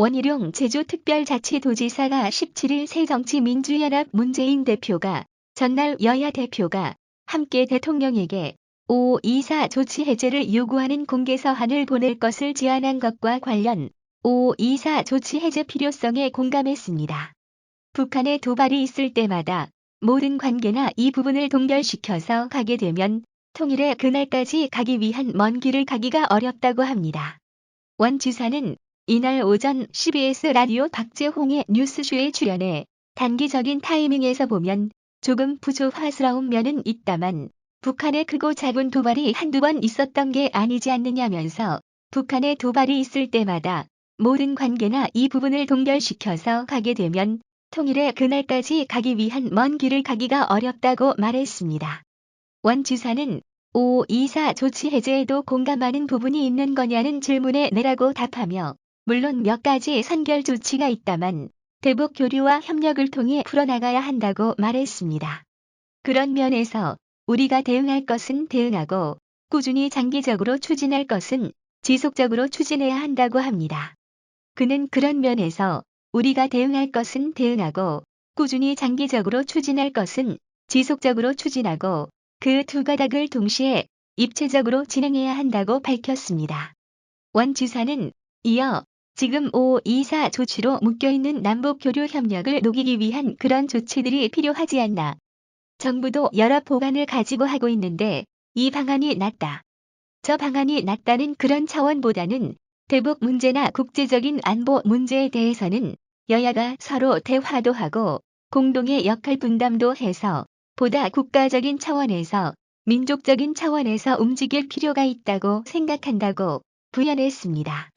원희룡 제주특별자치도지사가 17일 새정치민주연합 문재인 대표가 전날 여야 대표가 함께 대통령에게 524 조치 해제를 요구하는 공개서한을 보낼 것을 제안한 것과 관련 524 조치 해제 필요성에 공감했습니다. 북한의 도발이 있을 때마다 모든 관계나 이 부분을 동결시켜서 가게 되면 통일의 그날까지 가기 위한 먼 길을 가기가 어렵다고 합니다. 원 지사는 이날 오전 CBS 라디오 박재홍의 뉴스쇼에 출연해 단기적인 타이밍에서 보면 조금 부조화스러운 면은 있다만 북한의 크고 작은 도발이 한두 번 있었던 게 아니지 않느냐면서 북한의 도발이 있을 때마다 모든 관계나 이 부분을 동결시켜서 가게 되면 통일의 그날까지 가기 위한 먼 길을 가기가 어렵다고 말했습니다. 원 지사는 524 조치 해제에도 공감하는 부분이 있는 거냐는 질문에 내라고 답하며 물론 몇 가지 선결 조치가 있다만 대북 교류와 협력을 통해 풀어나가야 한다고 말했습니다. 그런 면에서 우리가 대응할 것은 대응하고 꾸준히 장기적으로 추진할 것은 지속적으로 추진해야 한다고 합니다. 그는 그런 면에서 우리가 대응할 것은 대응하고 꾸준히 장기적으로 추진할 것은 지속적으로 추진하고 그 두 가닥을 동시에 입체적으로 진행해야 한다고 밝혔습니다. 원 지사는 이어 지금 524 조치로 묶여있는 남북 교류 협력을 녹이기 위한 그런 조치들이 필요하지 않나. 정부도 여러 보관을 가지고 하고 있는데 이 방안이 낫다. 저 방안이 낫다는 그런 차원보다는 대북 문제나 국제적인 안보 문제에 대해서는 여야가 서로 대화도 하고 공동의 역할 분담도 해서 보다 국가적인 차원에서 민족적인 차원에서 움직일 필요가 있다고 생각한다고 부연했습니다.